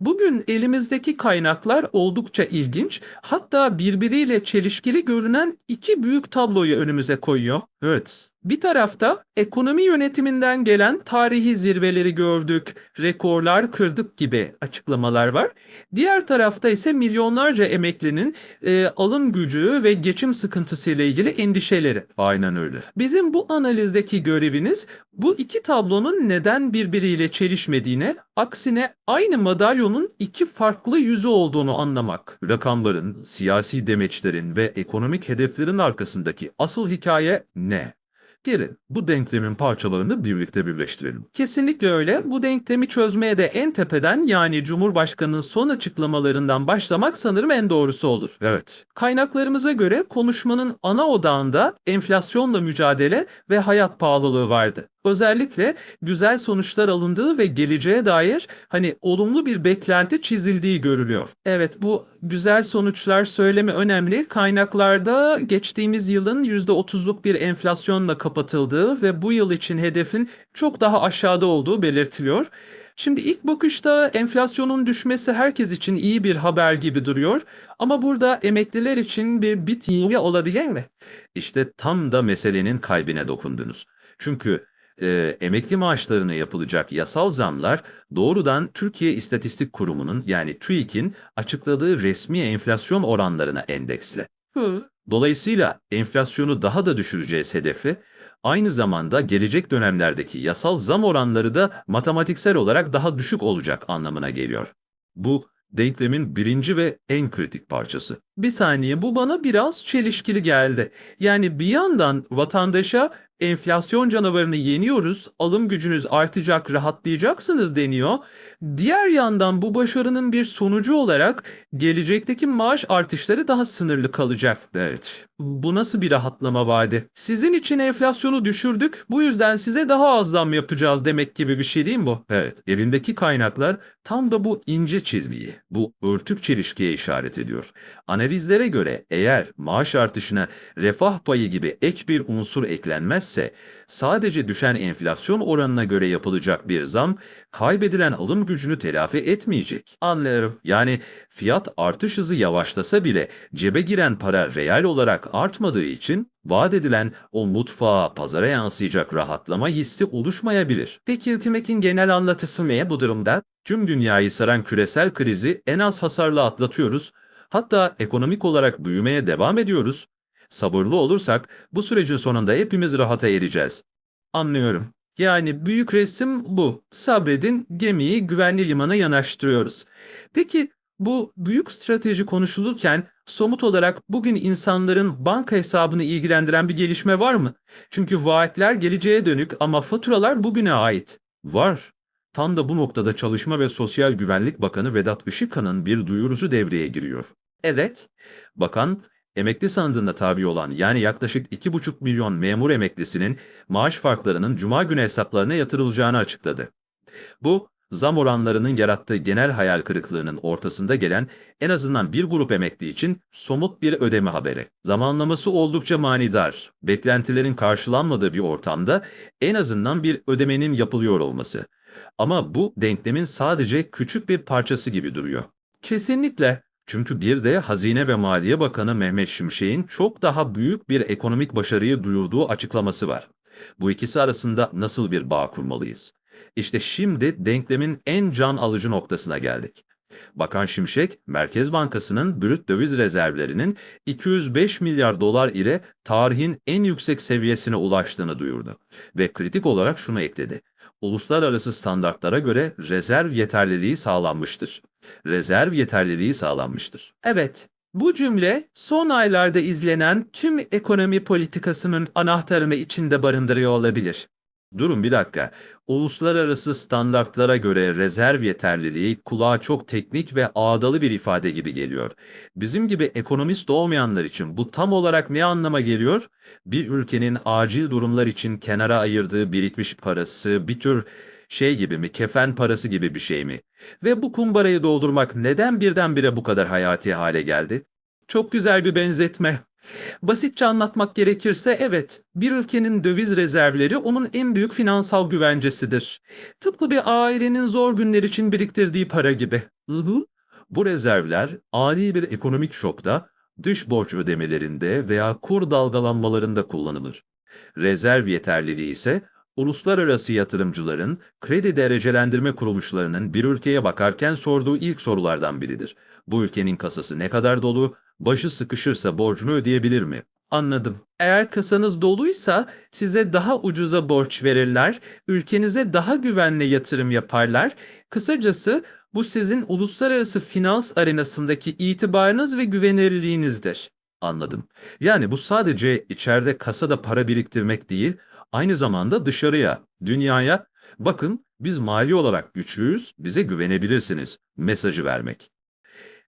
Bugün elimizdeki kaynaklar oldukça ilginç, hatta birbiriyle çelişkili görünen iki büyük tabloyu önümüze koyuyor. Evet. Bir tarafta ekonomi yönetiminden gelen tarihi zirveleri gördük, rekorlar kırdık gibi açıklamalar var. Diğer tarafta ise milyonlarca emeklinin e, alım gücü ve geçim sıkıntısı ile ilgili endişeleri. Aynen öyle. Bizim bu analizdeki göreviniz bu iki tablonun neden birbiriyle çelişmediğine, aksine aynı madalyonun iki farklı yüzü olduğunu anlamak. Rakamların, siyasi demeçlerin ve ekonomik hedeflerin arkasındaki asıl hikaye ne? Gelin bu denklemin parçalarını birlikte birleştirelim. Kesinlikle öyle. Bu denklemi çözmeye de en tepeden yani Cumhurbaşkanı'nın son açıklamalarından başlamak sanırım en doğrusu olur. Evet. Kaynaklarımıza göre konuşmanın ana odağında enflasyonla mücadele ve hayat pahalılığı vardı. Özellikle güzel sonuçlar alındığı ve geleceğe dair hani olumlu bir beklenti çizildiği görülüyor. Evet bu güzel sonuçlar söylemi önemli. Kaynaklarda geçtiğimiz yılın %30'luk bir enflasyonla kapatıldığı ve bu yıl için hedefin çok daha aşağıda olduğu belirtiliyor. Şimdi ilk bakışta enflasyonun düşmesi herkes için iyi bir haber gibi duruyor ama burada emekliler için bir bit yeni olabilir mi? İşte tam da meselenin kalbine dokundunuz. Çünkü e, emekli maaşlarına yapılacak yasal zamlar doğrudan Türkiye İstatistik Kurumu'nun yani TÜİK'in açıkladığı resmi enflasyon oranlarına endeksli. Hı. Dolayısıyla enflasyonu daha da düşüreceğiz hedefi, aynı zamanda gelecek dönemlerdeki yasal zam oranları da matematiksel olarak daha düşük olacak anlamına geliyor. Bu denklemin birinci ve en kritik parçası. Bir saniye bu bana biraz çelişkili geldi. Yani bir yandan vatandaşa enflasyon canavarını yeniyoruz, alım gücünüz artacak, rahatlayacaksınız deniyor. Diğer yandan bu başarının bir sonucu olarak gelecekteki maaş artışları daha sınırlı kalacak. Evet. Bu nasıl bir rahatlama vaadi? Sizin için enflasyonu düşürdük, bu yüzden size daha az zam yapacağız demek gibi bir şey değil mi bu? Evet. Elindeki kaynaklar tam da bu ince çizgiyi, bu örtük çelişkiye işaret ediyor. Analizlere göre eğer maaş artışına refah payı gibi ek bir unsur eklenmezse sadece düşen enflasyon oranına göre yapılacak bir zam kaybedilen alım gücünü telafi etmeyecek. Anlıyorum. Yani fiyat artış hızı yavaşlasa bile cebe giren para reel olarak artmadığı için vaat edilen o mutfağa, pazara yansıyacak rahatlama hissi oluşmayabilir. Peki hükümetin genel anlatısı ne bu durumda? Tüm dünyayı saran küresel krizi en az hasarla atlatıyoruz. Hatta ekonomik olarak büyümeye devam ediyoruz. Sabırlı olursak bu sürecin sonunda hepimiz rahata ereceğiz. Anlıyorum. Yani büyük resim bu. Sabredin, gemiyi güvenli limana yanaştırıyoruz. Peki bu büyük strateji konuşulurken somut olarak bugün insanların banka hesabını ilgilendiren bir gelişme var mı? Çünkü vaatler geleceğe dönük ama faturalar bugüne ait. Var. Tam da bu noktada Çalışma ve Sosyal Güvenlik Bakanı Vedat Işıkhan'ın bir duyurusu devreye giriyor. Evet, bakan emekli sandığında tabi olan yani yaklaşık 2,5 milyon memur emeklisinin maaş farklarının cuma günü hesaplarına yatırılacağını açıkladı. Bu, zam oranlarının yarattığı genel hayal kırıklığının ortasında gelen en azından bir grup emekli için somut bir ödeme haberi. Zamanlaması oldukça manidar, beklentilerin karşılanmadığı bir ortamda en azından bir ödemenin yapılıyor olması. Ama bu denklemin sadece küçük bir parçası gibi duruyor. Kesinlikle. Çünkü bir de Hazine ve Maliye Bakanı Mehmet Şimşek'in çok daha büyük bir ekonomik başarıyı duyurduğu açıklaması var. Bu ikisi arasında nasıl bir bağ kurmalıyız? İşte şimdi denklemin en can alıcı noktasına geldik. Bakan Şimşek, Merkez Bankası'nın brüt döviz rezervlerinin 205 milyar dolar ile tarihin en yüksek seviyesine ulaştığını duyurdu. Ve kritik olarak şunu ekledi. Uluslararası standartlara göre rezerv yeterliliği sağlanmıştır. Rezerv yeterliliği sağlanmıştır. Evet, bu cümle son aylarda izlenen tüm ekonomi politikasının anahtarını içinde barındırıyor olabilir. Durun bir dakika. Uluslararası standartlara göre rezerv yeterliliği kulağa çok teknik ve ağdalı bir ifade gibi geliyor. Bizim gibi ekonomist olmayanlar için bu tam olarak ne anlama geliyor? Bir ülkenin acil durumlar için kenara ayırdığı birikmiş parası bir tür şey gibi mi, kefen parası gibi bir şey mi? Ve bu kumbarayı doldurmak neden birdenbire bu kadar hayati hale geldi? Çok güzel bir benzetme. Basitçe anlatmak gerekirse evet, bir ülkenin döviz rezervleri onun en büyük finansal güvencesidir. Tıpkı bir ailenin zor günler için biriktirdiği para gibi. Hı hı. Bu rezervler ani bir ekonomik şokta, dış borç ödemelerinde veya kur dalgalanmalarında kullanılır. Rezerv yeterliliği ise uluslararası yatırımcıların kredi derecelendirme kuruluşlarının bir ülkeye bakarken sorduğu ilk sorulardan biridir. Bu ülkenin kasası ne kadar dolu, başı sıkışırsa borcunu ödeyebilir mi? Anladım. Eğer kasanız doluysa size daha ucuza borç verirler, ülkenize daha güvenli yatırım yaparlar. Kısacası bu sizin uluslararası finans arenasındaki itibarınız ve güvenilirliğinizdir. Anladım. Yani bu sadece içeride kasada para biriktirmek değil, aynı zamanda dışarıya, dünyaya, bakın biz mali olarak güçlüyüz, bize güvenebilirsiniz mesajı vermek.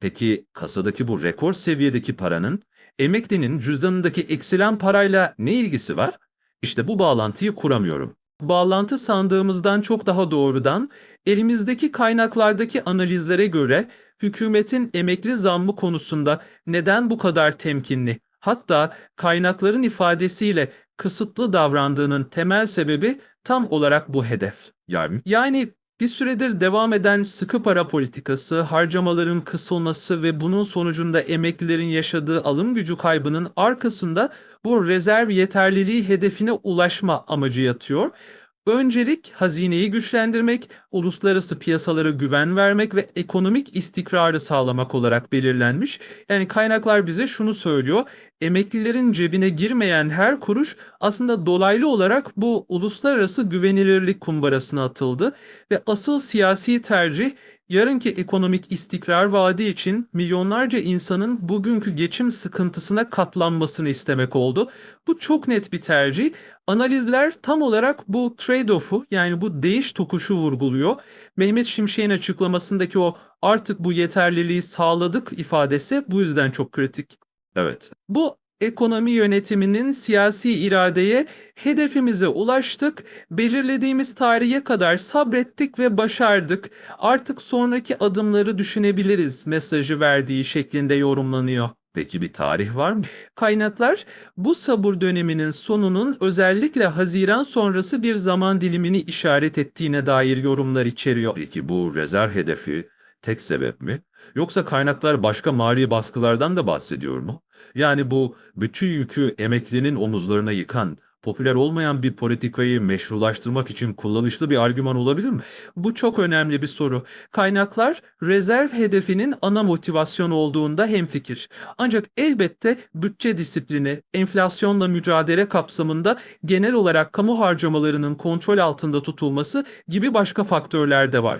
Peki kasadaki bu rekor seviyedeki paranın emeklinin cüzdanındaki eksilen parayla ne ilgisi var? İşte bu bağlantıyı kuramıyorum. Bağlantı sandığımızdan çok daha doğrudan elimizdeki kaynaklardaki analizlere göre hükümetin emekli zammı konusunda neden bu kadar temkinli, hatta kaynakların ifadesiyle kısıtlı davrandığının temel sebebi tam olarak bu hedef. Yani, yani bir süredir devam eden sıkı para politikası, harcamaların kısılması ve bunun sonucunda emeklilerin yaşadığı alım gücü kaybının arkasında bu rezerv yeterliliği hedefine ulaşma amacı yatıyor. Öncelik hazineyi güçlendirmek, uluslararası piyasalara güven vermek ve ekonomik istikrarı sağlamak olarak belirlenmiş. Yani kaynaklar bize şunu söylüyor. Emeklilerin cebine girmeyen her kuruş aslında dolaylı olarak bu uluslararası güvenilirlik kumbarasına atıldı ve asıl siyasi tercih yarınki ekonomik istikrar vaadi için milyonlarca insanın bugünkü geçim sıkıntısına katlanmasını istemek oldu. Bu çok net bir tercih. Analizler tam olarak bu trade-off'u yani bu değiş tokuşu vurguluyor. Mehmet Şimşek'in açıklamasındaki o artık bu yeterliliği sağladık ifadesi bu yüzden çok kritik. Evet. Bu ekonomi yönetiminin siyasi iradeye hedefimize ulaştık, belirlediğimiz tarihe kadar sabrettik ve başardık. Artık sonraki adımları düşünebiliriz mesajı verdiği şeklinde yorumlanıyor. Peki bir tarih var mı? Kaynaklar bu sabır döneminin sonunun özellikle Haziran sonrası bir zaman dilimini işaret ettiğine dair yorumlar içeriyor. Peki bu rezerv hedefi tek sebep mi? Yoksa kaynaklar başka mali baskılardan da bahsediyor mu? Yani bu bütün yükü emeklinin omuzlarına yıkan, popüler olmayan bir politikayı meşrulaştırmak için kullanışlı bir argüman olabilir mi? Bu çok önemli bir soru. Kaynaklar rezerv hedefinin ana motivasyon olduğunda hemfikir. Ancak elbette bütçe disiplini, enflasyonla mücadele kapsamında genel olarak kamu harcamalarının kontrol altında tutulması gibi başka faktörler de var.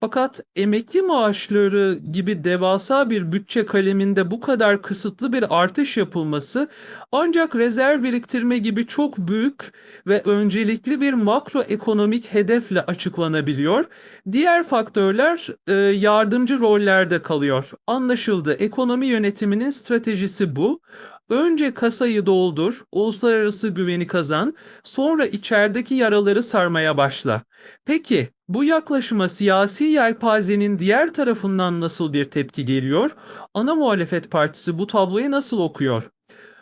Fakat emekli maaşları gibi devasa bir bütçe kaleminde bu kadar kısıtlı bir artış yapılması ancak rezerv biriktirme gibi çok büyük ve öncelikli bir makroekonomik hedefle açıklanabiliyor. Diğer faktörler e, yardımcı rollerde kalıyor. Anlaşıldı. Ekonomi yönetiminin stratejisi bu. Önce kasayı doldur, uluslararası güveni kazan, sonra içerideki yaraları sarmaya başla. Peki bu yaklaşıma siyasi yelpazenin diğer tarafından nasıl bir tepki geliyor? Ana muhalefet partisi bu tabloyu nasıl okuyor?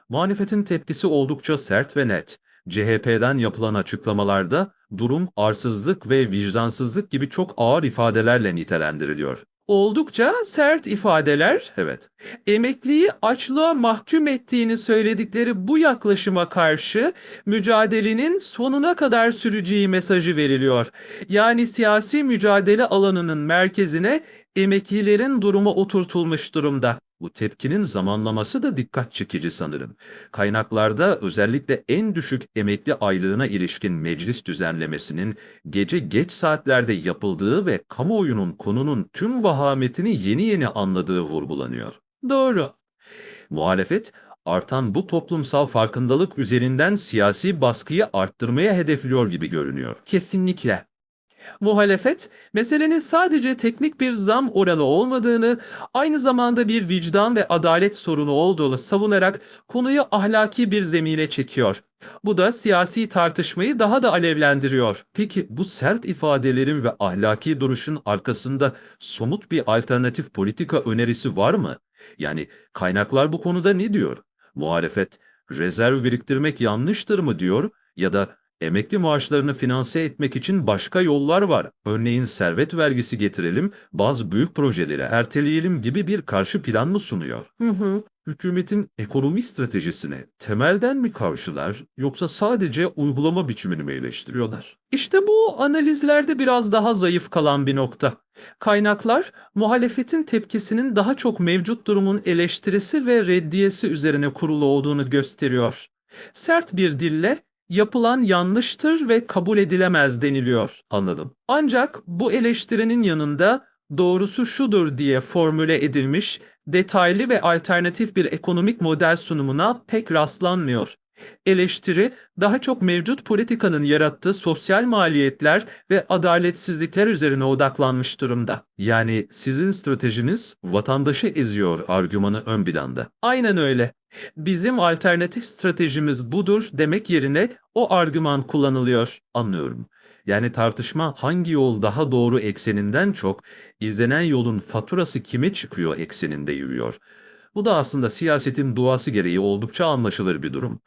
Muhalefetin tepkisi oldukça sert ve net. CHP'den yapılan açıklamalarda durum arsızlık ve vicdansızlık gibi çok ağır ifadelerle nitelendiriliyor. Oldukça sert ifadeler, evet. Emekliyi açlığa mahkum ettiğini söyledikleri bu yaklaşıma karşı mücadelenin sonuna kadar süreceği mesajı veriliyor. Yani siyasi mücadele alanının merkezine emeklilerin durumu oturtulmuş durumda. Bu tepkinin zamanlaması da dikkat çekici sanırım. Kaynaklarda özellikle en düşük emekli aylığına ilişkin meclis düzenlemesinin gece geç saatlerde yapıldığı ve kamuoyunun konunun tüm vahametini yeni yeni anladığı vurgulanıyor. Doğru. Muhalefet artan bu toplumsal farkındalık üzerinden siyasi baskıyı arttırmaya hedefliyor gibi görünüyor. Kesinlikle. Muhalefet, meselenin sadece teknik bir zam oranı olmadığını, aynı zamanda bir vicdan ve adalet sorunu olduğunu savunarak konuyu ahlaki bir zemine çekiyor. Bu da siyasi tartışmayı daha da alevlendiriyor. Peki bu sert ifadelerin ve ahlaki duruşun arkasında somut bir alternatif politika önerisi var mı? Yani kaynaklar bu konuda ne diyor? Muhalefet, rezerv biriktirmek yanlıştır mı diyor ya da emekli maaşlarını finanse etmek için başka yollar var. Örneğin servet vergisi getirelim, bazı büyük projeleri erteleyelim gibi bir karşı plan mı sunuyor? Hı hı. Hükümetin ekonomi stratejisine temelden mi karşılar yoksa sadece uygulama biçimini mi eleştiriyorlar? İşte bu analizlerde biraz daha zayıf kalan bir nokta. Kaynaklar muhalefetin tepkisinin daha çok mevcut durumun eleştirisi ve reddiyesi üzerine kurulu olduğunu gösteriyor. Sert bir dille yapılan yanlıştır ve kabul edilemez deniliyor. Anladım. Ancak bu eleştirinin yanında doğrusu şudur diye formüle edilmiş detaylı ve alternatif bir ekonomik model sunumuna pek rastlanmıyor. Eleştiri daha çok mevcut politikanın yarattığı sosyal maliyetler ve adaletsizlikler üzerine odaklanmış durumda. Yani sizin stratejiniz vatandaşı eziyor argümanı ön planda. Aynen öyle. Bizim alternatif stratejimiz budur demek yerine o argüman kullanılıyor. Anlıyorum. Yani tartışma hangi yol daha doğru ekseninden çok izlenen yolun faturası kime çıkıyor ekseninde yürüyor. Bu da aslında siyasetin doğası gereği oldukça anlaşılır bir durum.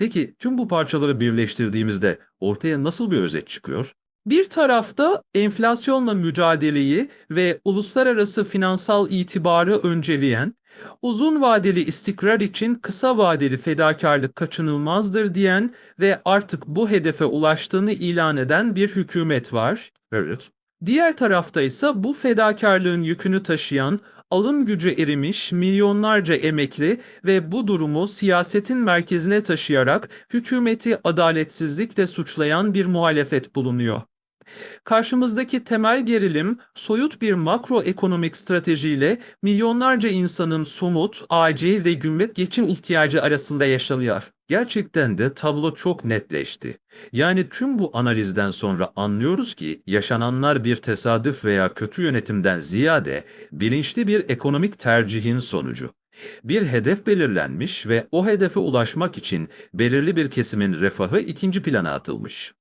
Peki tüm bu parçaları birleştirdiğimizde ortaya nasıl bir özet çıkıyor? Bir tarafta enflasyonla mücadeleyi ve uluslararası finansal itibarı önceleyen, uzun vadeli istikrar için kısa vadeli fedakarlık kaçınılmazdır diyen ve artık bu hedefe ulaştığını ilan eden bir hükümet var. Evet. Diğer tarafta ise bu fedakarlığın yükünü taşıyan, alım gücü erimiş milyonlarca emekli ve bu durumu siyasetin merkezine taşıyarak hükümeti adaletsizlikle suçlayan bir muhalefet bulunuyor. Karşımızdaki temel gerilim soyut bir makroekonomik stratejiyle milyonlarca insanın somut, acil ve günlük geçim ihtiyacı arasında yaşanıyor. Gerçekten de tablo çok netleşti. Yani tüm bu analizden sonra anlıyoruz ki yaşananlar bir tesadüf veya kötü yönetimden ziyade bilinçli bir ekonomik tercihin sonucu. Bir hedef belirlenmiş ve o hedefe ulaşmak için belirli bir kesimin refahı ikinci plana atılmış.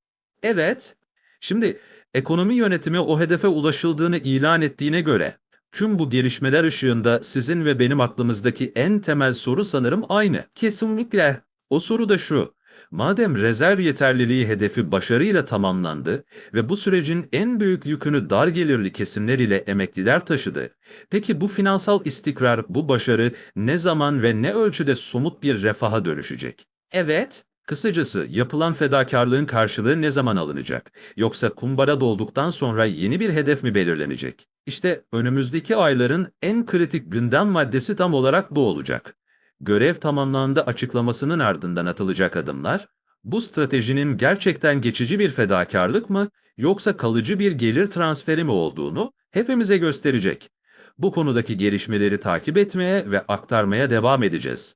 Evet, Şimdi ekonomi yönetimi o hedefe ulaşıldığını ilan ettiğine göre tüm bu gelişmeler ışığında sizin ve benim aklımızdaki en temel soru sanırım aynı. Kesinlikle. O soru da şu. Madem rezerv yeterliliği hedefi başarıyla tamamlandı ve bu sürecin en büyük yükünü dar gelirli kesimler ile emekliler taşıdı, peki bu finansal istikrar, bu başarı ne zaman ve ne ölçüde somut bir refaha dönüşecek? Evet, Kısacası yapılan fedakarlığın karşılığı ne zaman alınacak? Yoksa kumbara dolduktan sonra yeni bir hedef mi belirlenecek? İşte önümüzdeki ayların en kritik gündem maddesi tam olarak bu olacak. Görev tamamlandı açıklamasının ardından atılacak adımlar, bu stratejinin gerçekten geçici bir fedakarlık mı yoksa kalıcı bir gelir transferi mi olduğunu hepimize gösterecek. Bu konudaki gelişmeleri takip etmeye ve aktarmaya devam edeceğiz.